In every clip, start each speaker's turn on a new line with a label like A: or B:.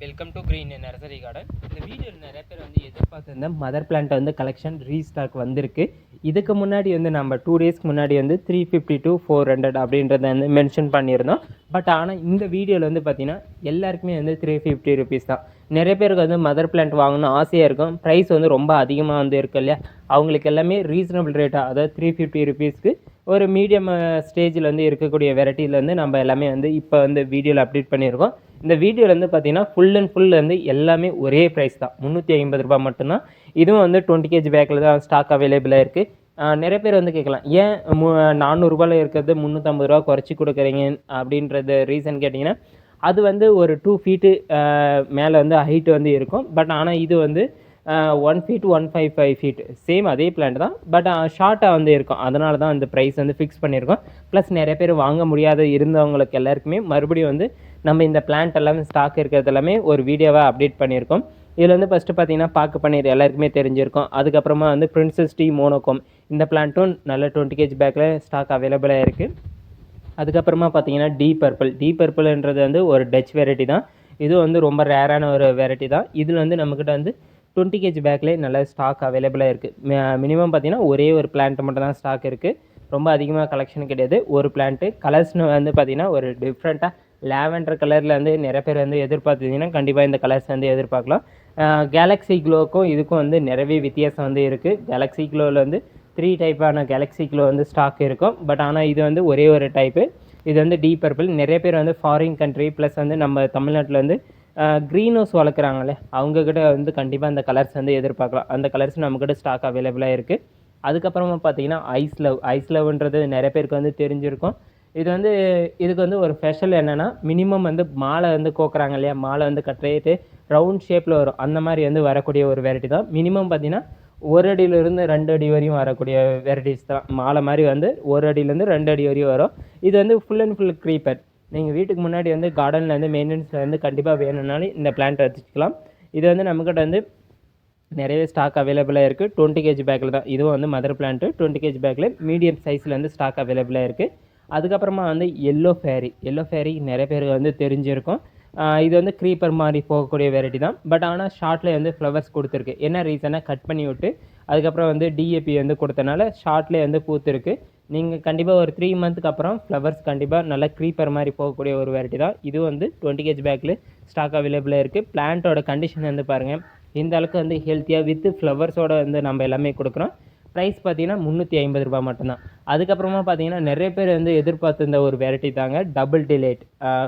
A: Welcome to green nursery garden இந்த வீடியோவில் நிறைய பேர் வந்து எதிர்பார்த்துருந்த மதர் பிளான்ட் வந்து கலெக்ஷன் ரீஸ்டாக் வந்திருக்கு. இதுக்கு முன்னாடி வந்து நம்ம டூ டேஸ்க்கு முன்னாடி வந்து three fifty to four hundred அப்படின்றத வந்து மென்ஷன் பண்ணியிருந்தோம். பட் ஆனால் இந்த வீடியோவில் வந்து பார்த்திங்கன்னா எல்லாருக்குமே வந்து த்ரீ ஃபிஃப்டி ருபீஸ் தான். நிறைய பேருக்கு வந்து மதர் பிளான்ட் வாங்கணும் ஆசையாக இருக்கும். ப்ரைஸ் வந்து ரொம்ப அதிகமாக வந்து இருக்கு இல்லையா? அவங்களுக்கு எல்லாமே ரீசனபிள் ரேட்டாக அதாவது த்ரீ ஃபிஃப்டி ருபீஸ்க்கு ஒரு மீடியம் ஸ்டேஜில் வந்து இருக்கக்கூடிய வெரைட்டியில் வந்து நம்ம எல்லாமே வந்து இப்போ வந்து வீடியோவில் அப்டேட் பண்ணியிருக்கோம். இந்த வீடியோலேருந்து வந்து பார்த்தீங்கன்னா ஃபுல் அண்ட் ஃபுல் வந்து எல்லாமே ஒரே ப்ரைஸ் தான். முந்நூற்றி ஐம்பது ரூபாய் மட்டும்தான். இதுவும் வந்து டுவெண்ட்டி கேஜி பேக்கில் தான் ஸ்டாக் அவைலபிளாக இருக்குது நிறைய பேர் வந்து கேட்கலாம் ஏன் மு நானூறுரூபாயில் இருக்கிறது முந்நூற்றம்பது ரூபா குறைச்சி கொடுக்குறீங்க? அப்படின்றது ரீசன் கேட்டிங்கன்னா அது வந்து ஒரு டூ ஃபீட்டு மேலே வந்து ஹைட்டு வந்து இருக்கும். பட் ஆனால் இது வந்து one feet one five five feet same அதே பிளான்ட் தான் பட் ஷார்ட்டாக வந்து இருக்கும். அதனால தான் அந்த ப்ரைஸ் வந்து ஃபிக்ஸ் பண்ணியிருக்கோம். ப்ளஸ் நிறைய பேர் வாங்க முடியாத இருந்தவங்களுக்கு எல்லாருக்குமே மறுபடியும் வந்து நம்ம இந்த பிளான்ட் எல்லாமே ஸ்டாக் இருக்கிறது எல்லாமே ஒரு வீடியோவாக அப்டேட் பண்ணியிருக்கோம். இதில் வந்து ஃபஸ்ட்டு பார்த்தீங்கன்னா பார்க்க பண்ணிடு எல்லாருக்குமே தெரிஞ்சிருக்கும். அதுக்கப்புறமா வந்து பிரின்சஸ் டி மோனோகோம் இந்த பிளான்ட்டும் நல்ல டுவெண்ட்டி கேஜி பேக்கில் ஸ்டாக் அவைலபிளாக இருக்குது அதுக்கப்புறமா பார்த்தீங்கன்னா டி பர்பிள் டி பர்பிள்ன்றது வந்து ஒரு டச் வெரைட்டி தான். இது வந்து ரொம்ப ரேரான ஒரு வெரைட்டி தான். இதில் வந்து நம்மக்கிட்ட வந்து டுவெண்ட்டி கேஜி பேக்லேயே நல்ல ஸ்டாக் அவைலபிளாக இருக்குது மினிமம் பார்த்தீங்கன்னா ஒரே ஒரு பிளான்ட் மட்டும் தான் ஸ்டாக் இருக்குது ரொம்ப அதிகமாக கலெக்ஷன் கிடையாது. ஒரு பிளான்ட்டு கலர்ஸ்னு வந்து பார்த்தீங்கன்னா ஒரு டிஃப்ரெண்ட்டாக லேவெண்டர் கலரில் வந்து நிறைய பேர் வந்து எதிர்பார்த்துருந்தீங்கன்னா கண்டிப்பாக இந்த கலர்ஸ் வந்து எதிர்பார்க்கலாம். கேலக்ஸி க்ளோக்கும் இதுக்கும் வந்து நிறையவே வித்தியாசம் வந்து இருக்குது கேலக்ஸி க்ளோவில் வந்து த்ரீ டைப்பான கேலக்ஸி க்ளோ வந்து ஸ்டாக் இருக்கும். பட் ஆனால் இது வந்து ஒரே ஒரு டைப்பு இது வந்து டீப் பர்பிள் நிறைய பேர் வந்து ஃபாரின் கண்ட்ரி ப்ளஸ் வந்து நம்ம தமிழ்நாட்டில் வந்து க்ரீன் ஹவுஸ் வளர்க்குறாங்களே அவங்கக்கிட்ட வந்து கண்டிப்பாக அந்த கலர்ஸ் வந்து எதிர்பார்க்கலாம். அந்த கலர்ஸ் நம்மக்கிட்ட ஸ்டாக் அவைலபிளாக இருக்குது அதுக்கப்புறமா பார்த்தீங்கன்னா ஐஸ் லவ் ஐஸ் லவ்ன்றது நிறைய பேருக்கு வந்து தெரிஞ்சிருக்கும். இது வந்து இதுக்கு வந்து ஒரு ஸ்பெஷல் என்னென்னா மினிமம் வந்து மாலை வந்து கோக்குறாங்க இல்லையா? மாலை வந்து கட்டிட்டு ரவுண்ட் ஷேப்பில் வரும். அந்த மாதிரி வந்து வரக்கூடிய ஒரு வெரைட்டி தான். மினிமம் பார்த்தீங்கன்னா ஒரு அடியிலிருந்து ரெண்டு அடி வரையும் வரக்கூடிய வெரைட்டிஸ் தான். மாலை மாதிரி வந்து ஒரு அடியிலேருந்து ரெண்டு அடி வரையும் வரும். இது வந்து ஃபுல் அண்ட் ஃபுல் க்ரீப்பர் நீங்கள் வீட்டுக்கு முன்னாடி வந்து கார்டனில் வந்து மெயின்டெனன்ஸில் வந்து கண்டிப்பாக வேணும்னாலும் இந்த பிளான்ட் வச்சுக்கலாம் இது வந்து நம்மக்கிட்ட வந்து நிறையவே ஸ்டாக் அவைலபிளாக இருக்குது டுவெண்ட்டி கேஜி பேக்கில் தான். இதுவும் வந்து மதர் பிளான்ட்டு டுவெண்ட்டி கேஜி பேக்கில் மீடியம் சைஸில் வந்து ஸ்டாக் அவைலபிளாக இருக்குது அதுக்கப்புறமா வந்து எல்லோ ஃபேரி எல்லோ ஃபேரி நிறைய பேருக்கு வந்து தெரிஞ்சிருக்கும். இது வந்து க்ரீப்பர் மாதிரி போகக்கூடிய வெரைட்டி தான். பட் ஆனால் ஷார்ட்லேயே வந்து ஃப்ளவர்ஸ் கொடுத்துருக்கு. என்ன ரீசனாக கட் பண்ணி விட்டு அதுக்கப்புறம் வந்து டிஏபி வந்து கொடுத்தனால ஷார்ட்லேயே வந்து பூத்துருக்கு. நீங்கள் கண்டிப்பாக ஒரு த்ரீ மந்த்துக்கு அப்புறம் ஃப்ளவர்ஸ் கண்டிப்பாக நல்லா க்ரீப்பர் மாதிரி போகக்கூடிய ஒரு வெரைட்டி தான். இது வந்து டுவெண்ட்டி கேஜ் பேக்கில் ஸ்டாக் அவைலபிளாக இருக்குது பிளான்ட்டோட கண்டிஷன் வந்து பாருங்கள் இந்த அளவுக்கு வந்து ஹெல்த்தியாக வித் ஃப்ளவர்ஸோட வந்து நம்ம எல்லாமே கொடுக்குறோம். ப்ரைஸ் பார்த்தீங்கன்னா முந்நூற்றி ஐம்பது ரூபா மட்டும்தான். அதுக்கப்புறமா பார்த்தீங்கன்னா நிறைய பேர் வந்து எதிர்பார்த்திருந்த ஒரு வெரைட்டி தாங்க டபுள் டிலேட்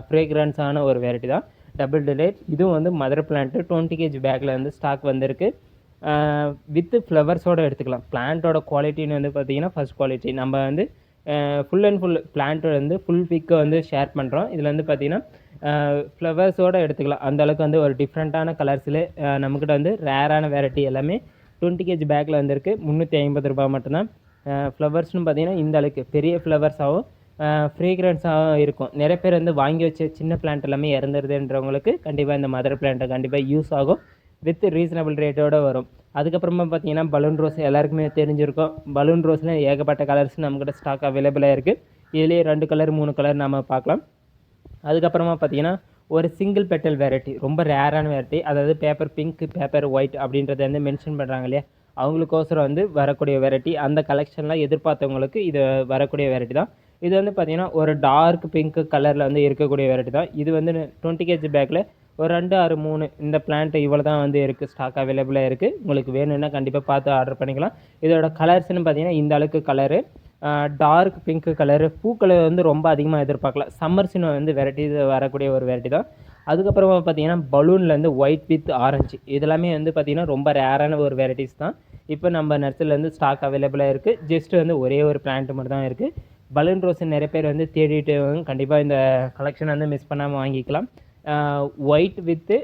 A: ஃப்ரேக்ரன்ஸான ஒரு வெரைட்டி தான். டபுள் டிலேட் இதுவும் வந்து மதர் பிளான்ட்டு டுவெண்ட்டி கேஜி பேக்கில் வந்து ஸ்டாக் வந்திருக்கு. வித்து ஃப்ளவர்ஸோடு எடுத்துக்கலாம். பிளான்ட்டோட குவாலிட்டின்னு வந்து பார்த்தீங்கன்னா ஃபஸ்ட் குவாலிட்டி நம்ம வந்து ஃபுல் அண்ட் ஃபுல் பிளான்ட்டோட வந்து ஃபுல் பிக்கை வந்து ஷேர் பண்ணுறோம் இதில் வந்து பார்த்திங்கன்னா ஃப்ளவர்ஸோடு எடுத்துக்கலாம். அந்த அளவுக்கு வந்து ஒரு டிஃப்ரெண்ட்டான கலர்ஸில் நம்மக்கிட்ட வந்து ரேரான வெரைட்டி எல்லாமே டுவெண்ட்டி கேஜி பேக்கில் வந்துருக்கு. முந்நூற்றி ஐம்பது ரூபாய் மட்டும்தான். ஃப்ளவர்ஸ்னு பார்த்தீங்கன்னா இந்த அளவுக்கு. பெரிய ஃப்ளவர்ஸாகவும் ஃப்ரீக்ரன்ஸாகவும் இருக்கும். நிறைய பேர் வந்து வாங்கி வச்ச சின்ன பிளான்ட் எல்லாமே இறந்துருதுன்றவங்களுக்கு கண்டிப்பாக இந்த மதர் பிளான்ட்டை கண்டிப்பாக யூஸ் ஆகும். வித் ரீசனபிள் ரேட்டோடு வரும். அதுக்கப்புறமா பார்த்தீங்கன்னா பலூன் ரோஸ் எல்லாருக்குமே தெரிஞ்சிருக்கும். பலூன் ரோஸில் ஏகப்பட்ட கலர்ஸ் நம்மக்கிட்ட ஸ்டாக் அவைலபிளாக இருக்குது இதுலேயே ரெண்டு கலர் மூணு கலர் நம்ம பார்க்கலாம். அதுக்கப்புறமா பார்த்தீங்கன்னா ஒரு சிங்கிள் பெட்டல் வெரைட்டி ரொம்ப ரேரான வெரைட்டி அதாவது பேப்பர் பிங்க் பேப்பர் ஒயிட் அப்படின்றத வந்து மென்ஷன் பண்ணுறாங்க இல்லையா? அவங்களுக்கோசரம் வந்து வரக்கூடிய வெரைட்டி அந்த கலெக்ஷன்லாம் எதிர்பார்த்தவங்களுக்கு இது வரக்கூடிய வெரைட்டி தான். இது வந்து பார்த்திங்கன்னா ஒரு டார்க் பிங்க் கலரில் வந்து இருக்கக்கூடிய வெரைட்டி தான். இது வந்து டுவெண்ட்டி கேஜி பேக்கில் ஒரு ரெண்டு ஆறு மூணு இந்த பிளான்ட்டு இவ்வளோ தான் வந்து இருக்குது ஸ்டாக் அவைலபிளாக இருக்குது உங்களுக்கு வேணும்னா கண்டிப்பாக பார்த்து ஆர்டர் பண்ணிக்கலாம். இதோட கலர்ஸ்னு பார்த்தீங்கன்னா இந்த அளவுக்கு கலரு டார்க் பிங்க் கலரு பூக்களை வந்து ரொம்ப அதிகமாக எதிர்பார்க்கலாம் சம்மர் சீன் வந்து வெரைட்டி வரக்கூடிய ஒரு வெரைட்டி தான். அதுக்கப்புறமா பார்த்தீங்கன்னா பலூனில் வந்து ஒயிட் வித் ஆரஞ்சு இதெல்லாமே வந்து பார்த்திங்கன்னா ரொம்ப ரேரான ஒரு வெரைட்டிஸ் தான். இப்போ நம்ம நர்சரிலேருந்து ஸ்டாக் அவைலபிளாக இருக்குது ஜஸ்ட் வந்து ஒரே ஒரு பிளான்ட் மட்டும் தான் இருக்குது பலூன் ரோஸ் நிறைய பேர் வந்து தேடிட்டு கண்டிப்பாக இந்த கலெக்ஷன் வந்து மிஸ் பண்ணாமல் வாங்கிக்கலாம். ஒயிட் வித்து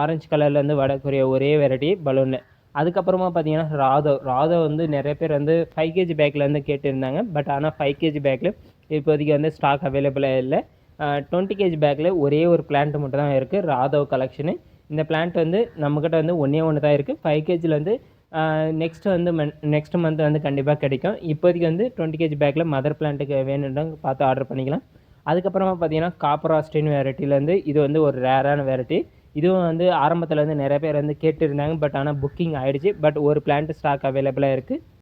A: ஆரஞ்சு கலர்லேருந்து வரக்கூடிய ஒரே வெரைட்டி பலூனு அதுக்கப்புறமா பார்த்தீங்கன்னா ராதோ ராதோ வந்து நிறைய பேர் வந்து ஃபைவ் கேஜி பேக்லேருந்து கேட்டுருந்தாங்க. கேட்டிருந்தாங்க பட் ஆனால் ஃபைவ் கேஜி பேக்கில் இப்போதைக்கு வந்து ஸ்டாக் அவைலபிளாக இல்லை. டுவெண்ட்டி கேஜி பேக்கில் ஒரே ஒரு பிளான்ட் மட்டும் தான் இருக்குது ராதவ் கலெக்ஷனு இந்த பிளான்ட் வந்து நம்மக்கிட்ட வந்து ஒன்றே ஒன்று தான் இருக்குது ஃபைவ் கேஜியில் வந்து நெக்ஸ்ட் வந்து நெக்ஸ்ட் மந்த் வந்து கண்டிப்பாக கிடைக்கும். இப்போதைக்கு வந்து டுவெண்ட்டி கேஜி பேக்கில் மதர் பிளான்ட்டுக்கு வேணுன்றவங்க பார்த்து ஆர்டர் பண்ணிக்கலாம். அதுக்கப்புறமா பார்த்தீங்கன்னா காப்பர் ஆஸ்டின் வெரைட்டிலேருந்து இது வந்து ஒரு ரேரான வெரைட்டி இதுவும் வந்து ஆரம்பத்தில் வந்து நிறைய பேர் வந்து கேட்டுருந்தாங்க பட் ஆனால் புக்கிங் ஆகிடுச்சி பட் ஒரு பிளான்ட் ஸ்டாக் அவைலபிளாக இருக்குது